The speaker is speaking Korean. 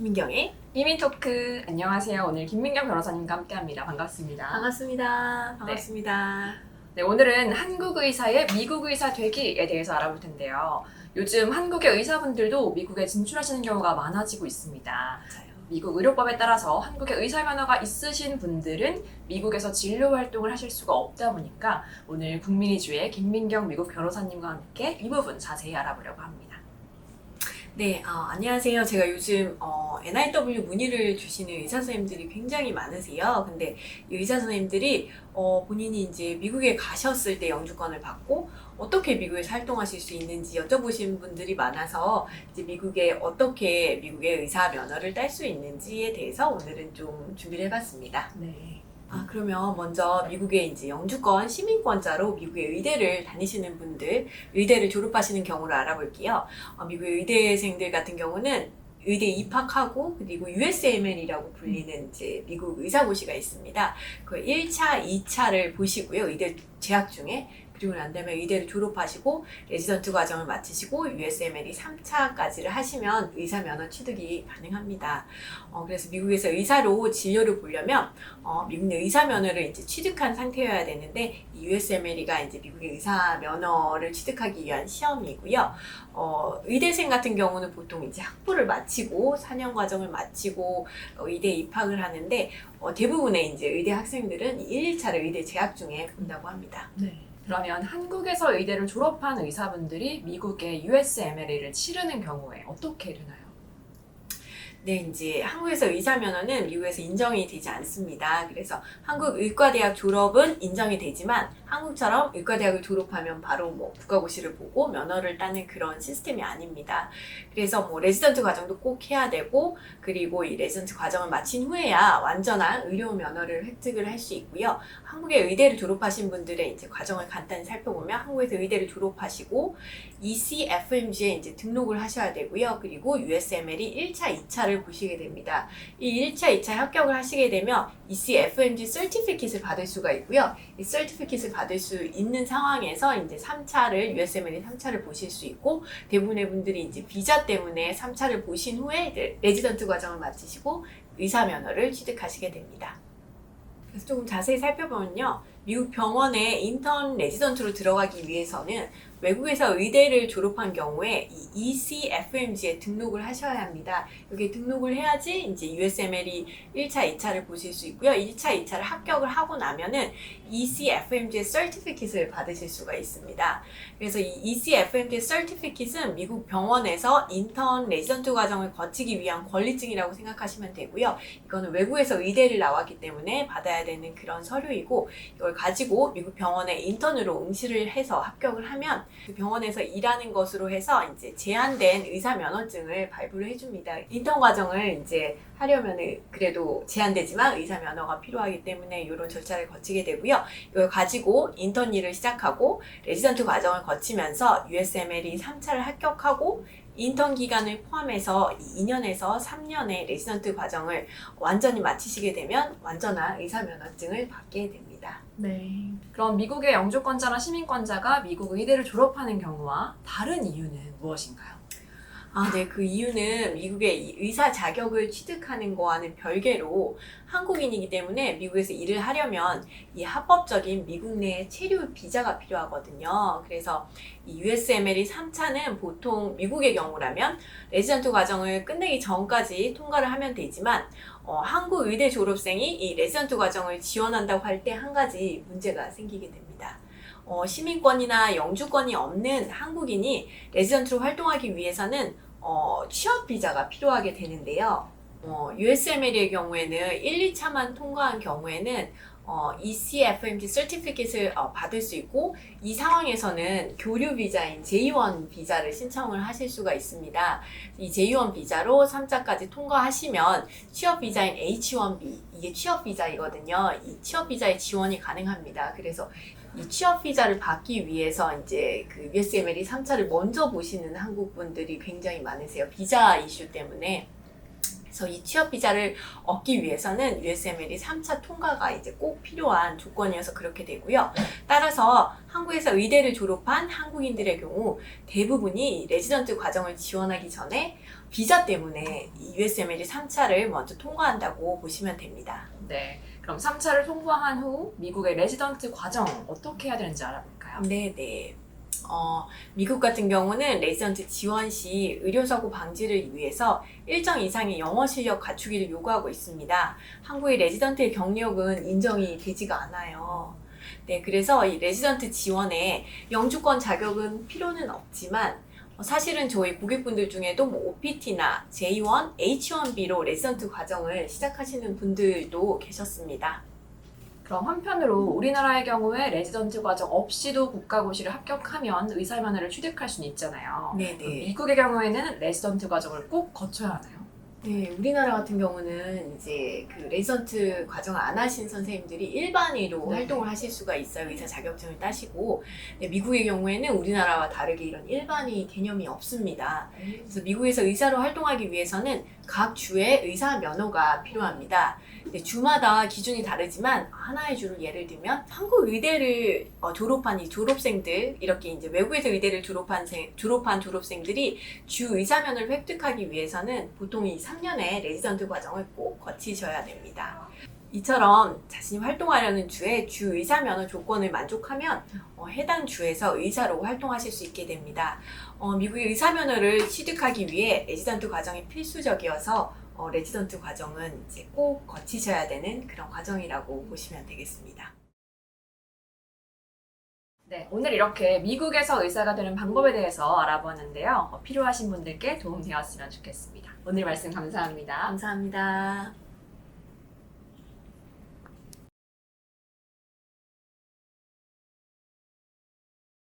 김민경의 이민 토크 안녕하세요. 오늘 김민경 변호사님과 함께합니다. 반갑습니다. 반갑습니다. 반갑습니다. 네, 오늘은 한국 의사의 미국 의사 되기에 대해서 알아볼 텐데요. 요즘 한국의 의사분들도 미국에 진출하시는 경우가 많아지고 있습니다. 맞아요. 미국 의료법에 따라서 한국의 의사 면허가 있으신 분들은 미국에서 진료 활동을 하실 수가 없다 보니까 오늘 국민의주의 김민경 미국 변호사님과 함께 이 부분 자세히 알아보려고 합니다. 네, 어, 안녕하세요. 제가 요즘 어, NIW 문의를 주시는 의사 선생님들이 굉장히 많으세요. 근데 이 의사 선생님들이 어, 본인이 이제 미국에 가셨을 때 영주권을 받고 어떻게 미국에서 활동하실 수 있는지 여쭤보신 분들이 많아서 이제 미국에 어떻게 미국의 의사 면허를 딸 수 있는지에 대해서 오늘은 좀 준비를 해봤습니다. 네. 아, 그러면 먼저 미국의 이제 영주권 시민권자로 미국의 의대를 다니시는 분들, 의대를 졸업하시는 경우를 알아볼게요. 어, 미국의 의대생들 같은 경우는 의대 입학하고 그리고 USML이라고 불리는 이제 미국 의사고시가 있습니다. 그 1차, 2차를 보시고요. 의대 재학 중에 그리고 난 다음에 의대를 졸업하시고 레지던트 과정을 마치시고 USML이 3차까지를 하시면 의사 면허 취득이 가능합니다. 어, 그래서 미국에서 의사로 진료를 보려면 어, 미국 내 의사 면허를 이제 취득한 상태여야 되는데 이 USML이가 이제 미국의 의사 면허를 취득하기 위한 시험이고요. 어, 의대생 같은 경우는 보통 이제 학부를 마치고 4년 과정을 마치고 어, 의대에 입학을 하는데 어, 대부분의 이제 의대 학생들은 이 1차를 의대 재학 중에 본다고 합니다. 네. 그러면 한국에서 의대를 졸업한 의사분들이 미국의 USMLA를 치르는 경우에 어떻게 되나요? 네, 이제 한국에서 의사 면허는 미국에서 인정이 되지 않습니다. 그래서 한국 의과대학 졸업은 인정이 되지만 한국처럼 의과대학을 졸업하면 바로 뭐 국가고시를 보고 면허를 따는 그런 시스템이 아닙니다. 그래서 뭐 레지던트 과정도 꼭 해야 되고 그리고 이 레지던트 과정을 마친 후에야 완전한 의료 면허를 획득을 할 수 있고요. 한국의 의대를 졸업하신 분들의 이제 과정을 간단히 살펴보면 한국에서 의대를 졸업하시고 ECFMG에 이제 등록을 하셔야 되고요. 그리고 USML이 1차, 2차를 보시게 됩니다. 이 1차, 2차 합격을 하시게 되면 ECFMG 서티피킷을 받을 수가 있고요. 이 서티피킷을 받을 수 있는 상황에서 이제 3차를 USML이 3차를 보실 수 있고 대부분의 분들이 이제 비자 때문에 3차를 보신 후에 레지던트 과정을 마치시고 의사 면허를 취득하시게 됩니다. 그래서 조금 자세히 살펴보면요. 미국 병원에 인턴 레지던트로 들어가기 위해서는 외국에서 의대를 졸업한 경우에 이 ECFMG에 등록을 하셔야 합니다. 여기에 등록을 해야지 이제 USML이 1차, 2차를 보실 수 있고요. 1차, 2차를 합격을 하고 나면은 ECFMG의 서티피킷을 받으실 수가 있습니다. 그래서 이 ECFMG 서티피킷은 미국 병원에서 인턴 레지던트 과정을 거치기 위한 권리증이라고 생각하시면 되고요. 이거는 외국에서 의대를 나왔기 때문에 받아야 되는 그런 서류이고 이걸 가지고 미국 병원에 인턴으로 응시를 해서 합격을 하면 그 병원에서 일하는 것으로 해서 이제 제한된 의사 면허증을 발부를 해줍니다. 인턴 과정을 이제 하려면 그래도 제한되지만 의사 면허가 필요하기 때문에 이런 절차를 거치게 되고요. 이걸 가지고 인턴 일을 시작하고 레지던트 과정을 거치면서 USML이 3차를 합격하고 인턴 기간을 포함해서 2년에서 3년의 레지던트 과정을 완전히 마치시게 되면 완전한 의사 면허증을 받게 됩니다. 네. 그럼 미국의 영주권자나 시민권자가 미국 의대를 졸업하는 경우와 다른 이유는 무엇인가요? 아, 네. 그 이유는 미국의 이 의사 자격을 취득하는 거와는 별개로 한국인이기 때문에 미국에서 일을 하려면 이 합법적인 미국 내 체류 비자가 필요하거든요. 그래서 이 USML이 3차는 보통 미국의 경우라면 레지던트 과정을 끝내기 전까지 통과를 하면 되지만 어, 한국 의대 졸업생이 이 레지던트 과정을 지원한다고 할 때 한 가지 문제가 생기게 됩니다. 어, 시민권이나 영주권이 없는 한국인이 레지던트로 활동하기 위해서는 어, 취업 비자가 필요하게 되는데요. 어, USML의 경우에는 1, 2차만 통과한 경우에는 어, ECFMG 서티피킷을 어, 받을 수 있고 이 상황에서는 교류 비자인 J1 비자를 신청을 하실 수가 있습니다. 이 J1 비자로 3차까지 통과하시면 취업 비자인 H1B 이게 취업 비자이거든요. 이 취업 비자의 지원이 가능합니다. 그래서 이 취업 비자를 받기 위해서 이제 그 USML이 3차를 먼저 보시는 한국 분들이 굉장히 많으세요. 비자 이슈 때문에. 그래서 이 취업 비자를 얻기 위해서는 USMLE 3차 통과가 이제 꼭 필요한 조건이어서 그렇게 되고요. 따라서 한국에서 의대를 졸업한 한국인들의 경우 대부분이 레지던트 과정을 지원하기 전에 비자 때문에 이 USMLE 3차를 먼저 통과한다고 보시면 됩니다. 네. 그럼 3차를 통과한 후 미국의 레지던트 과정 어떻게 해야 되는지 알아볼까요? 네, 네. 어, 미국 같은 경우는 레지던트 지원 시 의료사고 방지를 위해서 일정 이상의 영어 실력 갖추기를 요구하고 있습니다. 한국의 레지던트의 경력은 인정이 되지가 않아요. 네, 그래서 이 레지던트 지원에 영주권 자격은 필요는 없지만 어, 사실은 저희 고객분들 중에도 뭐 OPT나 J1, H1B로 레지던트 과정을 시작하시는 분들도 계셨습니다. 그럼 한편으로 우리나라의 경우에 레지던트 과정 없이도 국가고시를 합격하면 의사면허를 취득할 수는 있잖아요. 네, 그럼 미국의 경우에는 레지던트 과정을 꼭 거쳐야 하나요? 네, 우리나라 같은 경우는 이제 그 레지던트 과정을 안 하신 선생님들이 일반의로 네. 활동을 하실 수가 있어요. 의사 자격증을 따시고. 네, 미국의 경우에는 우리나라와 다르게 이런 일반의 개념이 없습니다. 그래서 미국에서 의사로 활동하기 위해서는 각 주의 의사 면허가 필요합니다. 네, 주마다 기준이 다르지만 하나의 주를 예를 들면 한국 의대를 어, 졸업한 이 졸업생들 이렇게 이제 외국에서 의대를 졸업한 생, 졸업한 졸업생들이 주 의사 면허를 획득하기 위해서는 보통 이 3년의 레지던트 과정을 꼭 거치셔야 됩니다. 이처럼 자신이 활동하려는 주의 주 의사 면허 조건을 만족하면 어, 해당 주에서 의사로 활동하실 수 있게 됩니다. 어, 미국의 의사 면허를 취득하기 위해 레지던트 과정이 필수적이어서 어, 레지던트 과정은 이제 꼭 거치셔야 되는 그런 과정이라고 보시면 되겠습니다. 네, 오늘 이렇게 미국에서 의사가 되는 방법에 대해서 알아보았는데요. 어, 필요하신 분들께 도움 되었으면 좋겠습니다. 오늘 말씀 감사합니다. 감사합니다.